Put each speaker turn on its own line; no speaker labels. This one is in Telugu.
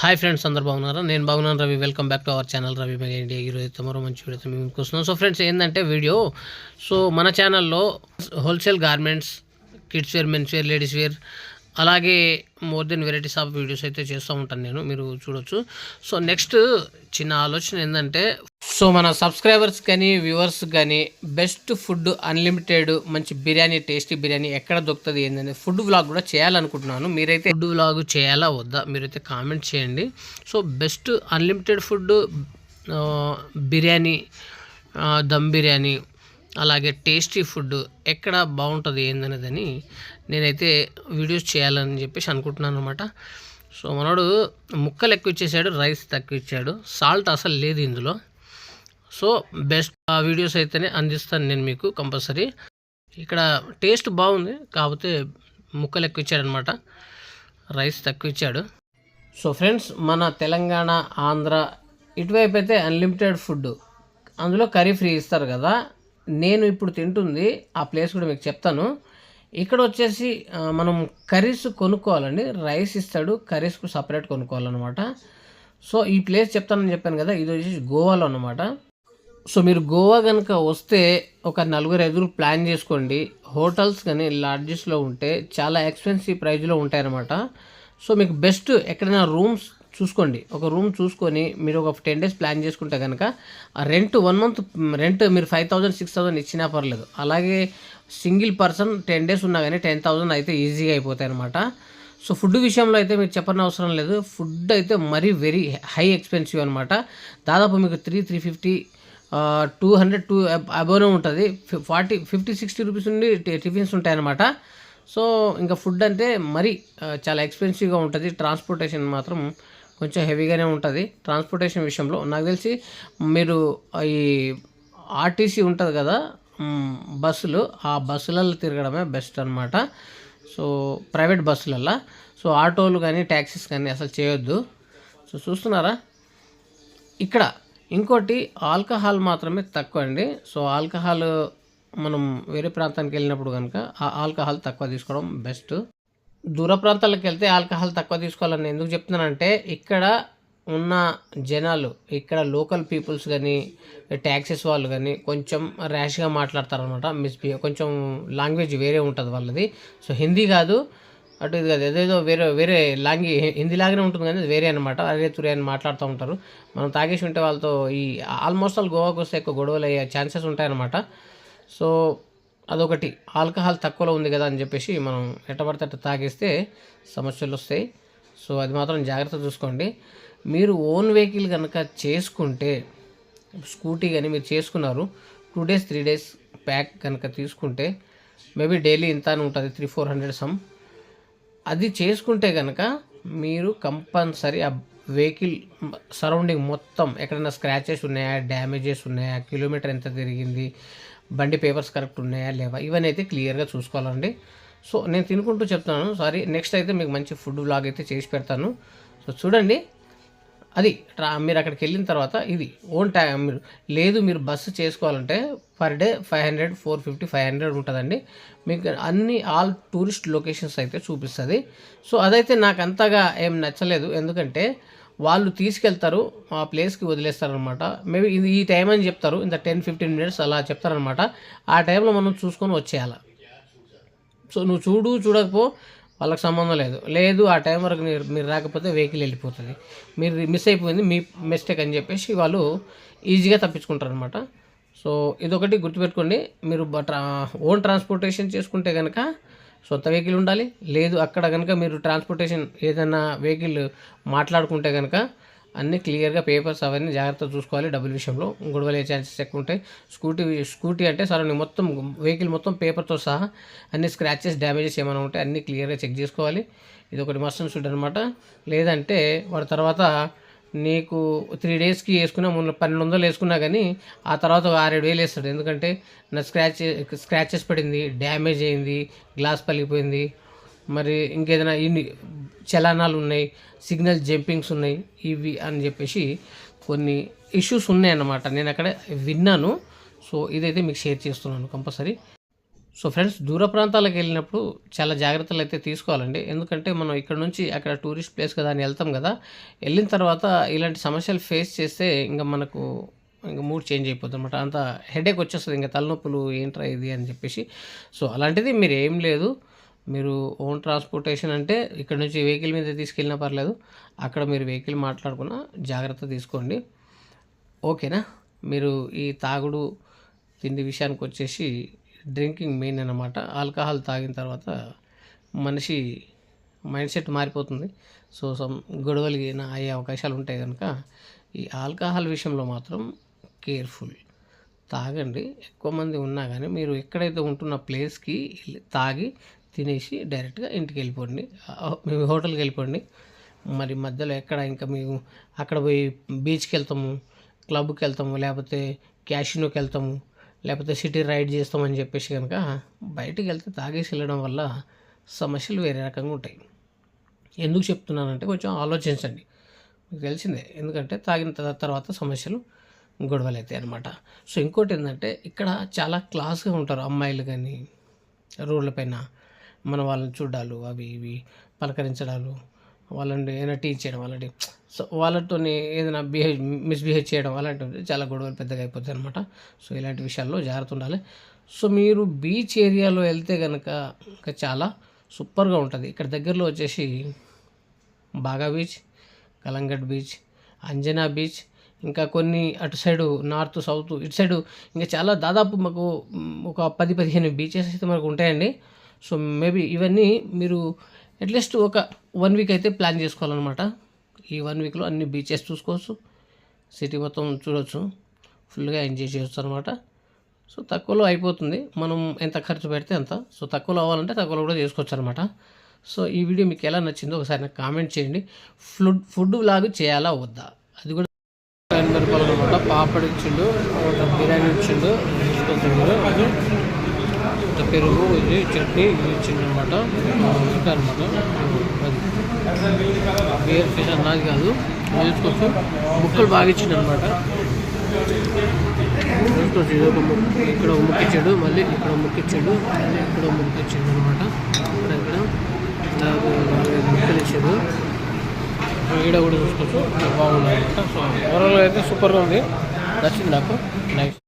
హాయ్ ఫ్రెండ్స్ అందరు బాగున్నారా? నేను బాగున్నాను Ravi. Welcome back to our channel Ravi mega India ఈరోజు తమరో మంచి వీడియోతో మేము ముందుకు వస్తున్నాం. సో ఫ్రెండ్స్ ఏంటంటే వీడియో సో మన ఛానల్లో wholesale garments kids wear men's wear ladies wear అలాగే more than varieties of videos అయితే చేస్తూ ఉంటాను నేను మీరు చూడొచ్చు. సో నెక్స్ట్ చిన్న ఆలోచన ఏంటంటే సో మన సబ్స్క్రైబర్స్ కానీ వ్యూవర్స్ కానీ బెస్ట్ ఫుడ్ అన్లిమిటెడ్ మంచి బిర్యానీ టేస్టీ బిర్యానీ ఎక్కడ దొరుకుతుంది ఏంటంటే ఫుడ్ వ్లాగ్ కూడా చేయాలనుకుంటున్నాను. మీరైతే ఫుడ్ వ్లాగ్ చేయాలా వద్దా? మీరైతే కామెంట్ చేయండి. So best unlimited food biryani dum biryani అలాగే టేస్టీ ఫుడ్ ఎక్కడ బాగుంటుంది ఏందనేదని నేనైతే వీడియోస్ చేయాలని చెప్పేసి అనుకుంటున్నాను అనమాట సో మనోడు ముక్కలు ఎక్కువ ఇచ్చేసాడు రైస్ తక్కువ ఇచ్చాడు సాల్ట్ అసలు లేదు ఇందులో. సో బెస్ట్ ఆ వీడియోస్ అయితేనే అందిస్తాను నేను మీకు కంపల్సరీ. ఇక్కడ టేస్ట్ బాగుంది కాకపోతే ముక్కలు ఎక్కువ ఇచ్చాడనమాట రైస్ తక్కువ ఇచ్చాడు. సో ఫ్రెండ్స్ మన తెలంగాణ ఆంధ్ర ఇటువైపు అయితే అన్లిమిటెడ్ ఫుడ్. అందులో కర్రీ ఫ్రీ ఇస్తారు కదా. నేను ఇప్పుడు తింటుంది ఆ ప్లేస్ కూడా మీకు చెప్తాను. ఇక్కడ వచ్చేసి మనం కర్రీస్ కొనుక్కోవాలండి. రైస్ ఇస్తాడు కర్రీస్కు సపరేట్ కొనుక్కోవాలన్నమాట. సో ఈ ప్లేస్ చెప్తానని చెప్పాను కదా ఇది వచ్చేసి గోవాలో అనమాట సో మీరు గోవా కనుక వస్తే ఒక నలుగురు ఐదుగురు ప్లాన్ చేసుకోండి. హోటల్స్ కానీ లాడ్జెస్లో ఉంటే చాలా ఎక్స్పెన్సివ్ ప్రైజ్లో ఉంటాయన్నమాట. సో మీకు బెస్ట్ ఎక్కడైనా రూమ్స్ చూసుకోండి. ఒక రూమ్ చూసుకొని మీరు ఒక టెన్ డేస్ ప్లాన్ చేసుకుంటే కనుక ఆ రెంట్ వన్ మంత్ రెంట్ మీరు ఫైవ్ థౌజండ్ సిక్స్ థౌజండ్ ఇచ్చినా పర్లేదు. అలాగే సింగిల్ పర్సన్ టెన్ డేస్ ఉన్నా కానీ టెన్ థౌజండ్ అయితే ఈజీగా అయిపోతాయి అనమాట సో ఫుడ్ విషయంలో అయితే మీకు చెప్పని అవసరం లేదు. ఫుడ్ అయితే మరీ వెరీ హై ఎక్స్పెన్సివ్ అనమాట దాదాపు మీకు three three fifty two hundred two అబోనే ఉంటుంది. ఫార్టీ ఫిఫ్టీ సిక్స్టీ రూపీస్ నుండి టిఫిన్స్ ఉంటాయన్నమాట సో ఇంకా ఫుడ్ అంటే మరీ చాలా ఎక్స్పెన్సివ్గా ఉంటుంది. ట్రాన్స్పోర్టేషన్ మాత్రం కొంచెం హెవీగానే ఉంటుంది. ట్రాన్స్పోర్టేషన్ విషయంలో నాకు తెలిసి మీరు ఈ ఆర్టీసీ ఉంటుంది కదా బస్సులు ఆ బస్సులలో తిరగడమే బెస్ట్ అనమాట సో ప్రైవేట్ బస్సులల్లో సో ఆటోలు కానీ ట్యాక్సీస్ కానీ అసలు చేయొద్దు. సో చూస్తున్నారా? ఇక్కడ ఇంకోటి ఆల్కహాల్ మాత్రమే తక్కువ అండి. సో ఆల్కహాల్ మనం వేరే ప్రాంతానికి వెళ్ళినప్పుడు కనుక ఆ ఆల్కహాల్ తక్కువ తీసుకోవడం బెస్ట్. దూర ప్రాంతాలకు వెళ్తే ఆల్కహాల్ తక్కువ తీసుకోవాలని ఎందుకు చెప్తున్నానంటే ఇక్కడ ఉన్న జనాలు ఇక్కడ లోకల్ పీపుల్స్ కానీ ట్యాక్సెస్ వాళ్ళు కానీ కొంచెం ర్యాష్గా మాట్లాడతారనమాట మిస్బిహేవ్ కొంచెం లాంగ్వేజ్ వేరే ఉంటుంది వాళ్ళది. సో హిందీ కాదు అటు ఇది కాదు ఏదేదో వేరే వేరే లాంగ్వేజ్ హిందీ లాగానే ఉంటుంది కానీ అది వేరే అనమాట అరే తురే అని మాట్లాడుతూ ఉంటారు. మనం తాగేసి ఉంటే వాళ్ళతో ఈ ఆల్మోస్ట్ ఆల్ గోవాకు వస్తే ఎక్కువ గొడవలు అయ్యే ఛాన్సెస్ ఉంటాయన్నమాట. సో అదొకటి. ఆల్కహాల్ తక్కువలో ఉంది కదా అని చెప్పేసి మనం ఎట్టబడితే అట్ట తాగేస్తే సమస్యలు వస్తాయి. సో అది మాత్రం జాగ్రత్త చూసుకోండి. మీరు ఓన్ వెహికల్ కనుక చేసుకుంటే స్కూటీ కానీ మీరు చేసుకున్నారు two days three days pack కనుక తీసుకుంటే మేబీ డైలీ ఇంత అని ఉంటుంది త్రీ ఫోర్ హండ్రెడ్ సమ్. అది చేసుకుంటే కనుక మీరు కంపల్సరీ ఆ వెహికల్ సరౌండింగ్ మొత్తం ఎక్కడైనా స్క్రాచెస్ ఉన్నాయా డ్యామేజెస్ ఉన్నాయా కిలోమీటర్ ఎంత తిరిగింది బండి పేపర్స్ కరెక్ట్ ఉన్నాయా లేవా? ఇవన్నీ అయితే క్లియర్గా చూసుకోవాలండి. సో నేను తినుకుంటూ చెప్తాను సారీ నెక్స్ట్ అయితే మీకు మంచి ఫుడ్ బ్లాగ్ అయితే చేసి పెడతాను. సో చూడండి. అది ట్రా మీరు అక్కడికి వెళ్ళిన తర్వాత ఇది ఓన్ టై మీరు లేదు మీరు బస్సు చేసుకోవాలంటే per day five hundred four fifty five hundred ఉంటుందండి. మీకు అన్ని ఆల్ టూరిస్ట్ లొకేషన్స్ అయితే చూపిస్తుంది. సో అదైతే నాకు అంతగా ఏం నచ్చలేదు. ఎందుకంటే వాళ్ళు తీసుకెళ్తారు ఆ ప్లేస్కి వదిలేస్తారనమాట మేబీ ఇది ఈ టైం అని చెప్తారు ఇంత టెన్ ఫిఫ్టీన్ మినిట్స్ అలా చెప్తారనమాట ఆ టైంలో మనం చూసుకొని వచ్చేయాలి. సో నువ్వు చూడు చూడకపో వాళ్ళకి సంబంధం లేదు. లేదు ఆ టైం వరకు మీరు మీరు రాకపోతే వెహికల్ వెళ్ళిపోతుంది. మీరు మిస్ అయిపోయింది మీ మిస్టేక్ అని చెప్పేసి వాళ్ళు ఈజీగా తప్పించుకుంటారు అనమాట సో ఇదొకటి గుర్తుపెట్టుకోండి. మీరు ఓన్ ట్రాన్స్పోర్టేషన్ చేసుకుంటే కనుక సొంత వెహికల్ ఉండాలి. లేదు అక్కడ కనుక మీరు ట్రాన్స్పోర్టేషన్ ఏదైనా వెహికల్ మాట్లాడుకుంటే కనుక అన్నీ క్లియర్గా పేపర్స్ అవన్నీ జాగ్రత్తగా చూసుకోవాలి. డబ్బుల విషయంలో గొడవలే ఛాన్సెస్ ఎక్కువ ఉంటాయి. స్కూటీ స్కూటీ అంటే సరే మొత్తం వెహికల్ మొత్తం పేపర్తో సహా అన్ని స్క్రాచెస్ డ్యామేజెస్ ఏమైనా ఉంటే అన్నీ క్లియర్గా చెక్ చేసుకోవాలి. ఇది ఒకటి మస్ట్ షుడ్ అనమాట లేదంటే వాడు తర్వాత నీకు త్రీ డేస్కి వేసుకున్నా మొన్న పన్నెండు వందలు వేసుకున్నా కానీ ఆ తర్వాత ఒక ఆరేడు వేలు వేస్తాడు. ఎందుకంటే నా స్క్రాచ్ స్క్రాచెస్ పడింది డ్యామేజ్ అయింది గ్లాస్ పలిగిపోయింది మరి ఇంకేదైనా ఇన్ని చలానాలు ఉన్నాయి సిగ్నల్ జంపింగ్స్ ఉన్నాయి ఇవి అని చెప్పేసి కొన్ని ఇష్యూస్ ఉన్నాయి అన్నమాట నేను అక్కడ విన్నాను. సో ఇదైతే మీకు షేర్ చేస్తున్నాను కంపల్సరీ. సో ఫ్రెండ్స్ దూర ప్రాంతాలకు వెళ్ళినప్పుడు చాలా జాగ్రత్తలు అయితే తీసుకోవాలండి. ఎందుకంటే మనం ఇక్కడ నుంచి అక్కడ టూరిస్ట్ ప్లేస్ కదా అని వెళ్తాం కదా వెళ్ళిన తర్వాత ఇలాంటి సమస్యలు ఫేస్ చేస్తే ఇంకా మనకు ఇంకా మూడ్ చేంజ్ అయిపోతుంది అనమాట అంత హెడేక్ వచ్చేస్తుంది ఇంకా తలనొప్పులు ఏంట్రా ఇది అని చెప్పేసి. సో అలాంటిది మీరు ఏం లేదు. మీరు ఓన్ ట్రాన్స్పోర్టేషన్ అంటే ఇక్కడ నుంచి వెహికల్ మీద తీసుకెళ్ళినా పర్లేదు అక్కడ మీరు వెహికల్ మాట్లాడుకున్న జాగ్రత్త తీసుకోండి. ఓకేనా? మీరు ఈ తాగుడు తిండి విషయానికి వచ్చేసి డ్రింకింగ్ మెయిన్ అన్నమాట. ఆల్కహాల్ తాగిన తర్వాత మనిషి మైండ్ సెట్ మారిపోతుంది. సో సమ్ గొడవలు గిన అయ్యే అవకాశాలు ఉంటాయి కనుక ఈ ఆల్కహాల్ విషయంలో మాత్రం కేర్ఫుల్. తాగండి. ఎక్కువ మంది ఉన్నా కానీ మీరు ఎక్కడైతే ఉంటున్న ప్లేస్కి తాగి తినేసి డైరెక్ట్గా ఇంటికి వెళ్ళిపోండి మేము మీ హోటల్కి వెళ్ళిపోండి మరి మధ్యలో ఎక్కడ ఇంకా మేము అక్కడ పోయి బీచ్కి వెళ్తాము క్లబ్కి వెళ్తాము లేకపోతే క్యాషినోకి వెళ్తాము లేకపోతే సిటీ రైడ్ చేస్తామని చెప్పేసి కనుక బయటికి వెళ్తే తాగేసి వెళ్ళడం వల్ల సమస్యలు వేరే రకంగా ఉంటాయి. ఎందుకు చెప్తున్నానంటే కొంచెం ఆలోచించండి. మీకు తెలిసిందే. ఎందుకంటే తాగిన తర్వాత సమస్యలు గొడవలు అవుతాయి అనమాట సో ఇంకోటి ఏంటంటే ఇక్కడ చాలా క్లాస్గా ఉంటారు అమ్మాయిలు కానీ రోడ్లపైన మన వాళ్ళని చూడాలు అవి ఇవి పలకరించడాలు. వాళ్ళని ఏదైనా టీచ్ చేయడం అలాంటి సో వాళ్ళతో ఏదైనా బిహేవ్ మిస్బిహేవ్ చేయడం అలాంటివి చాలా గొడవలు పెద్దగా అయిపోతాయి అనమాట సో ఇలాంటి విషయాల్లో జాగ్రత్త ఉండాలి. సో మీరు బీచ్ ఏరియాలో వెళ్తే కనుక ఇంకా చాలా సూపర్గా ఉంటుంది. ఇక్కడ దగ్గరలో వచ్చేసి బాగా beach Calangute beach Anjuna beach ఇంకా కొన్ని అటు సైడు నార్త్ సౌత్ ఇటు సైడు ఇంకా చాలా దాదాపు మాకు ఒక పది పదిహేను బీచెస్ అయితే మనకు ఉంటాయండి. సో మేబీ ఇవన్నీ మీరు అట్లీస్ట్ ఒక వన్ వీక్ అయితే ప్లాన్ చేసుకోవాలన్నమాట. ఈ వన్ వీక్లో అన్ని బీచెస్ చూసుకోవచ్చు సిటీ మొత్తం చూడవచ్చు ఫుల్గా ఎంజాయ్ చేయొచ్చు అనమాట సో తక్కువలో అయిపోతుంది. మనం ఎంత ఖర్చు పెడితే అంత. సో తక్కువలో అవ్వాలంటే తక్కువలో కూడా చేసుకోవచ్చు అనమాట సో ఈ వీడియో మీకు ఎలా నచ్చిందో ఒకసారి నాకు కామెంట్ చేయండి. ఫుడ్ ఫుడ్ లాగా చేయాలా వద్దా? అది కూడా ఎనభై అనమాట ఇచ్చిండు బిర్యానీ ఇచ్చిండు తీసుకొచ్చిండు. పెరుగు ఇది చట్నీ ఇది ఇచ్చిండు అనమాట ఇంకా అనమాట అది. బియర్ ఫిష్ అన్నది కాదు. అది ముక్కలు బాగా ఇచ్చింది అనమాట తీసుకొచ్చి ఇది ఒక ముక్క ఇక్కడ ఒక ముక్క ఇచ్చాడు మళ్ళీ ఇక్కడ ఒక ముక్క ఇచ్చాడు మళ్ళీ ఇక్కడ ఒక ముక్క ఇచ్చాడు అనమాట ఇక్కడ ఇక్కడ. నాకు నాలుగైదు ముక్కలు ఇచ్చాడు. ఈడ కూడా చూసుకోవచ్చు. బాగుంది అనమాట సో ఓవరాల్గా అయితే సూపర్గా ఉంది. నచ్చింది నాకు. నైస్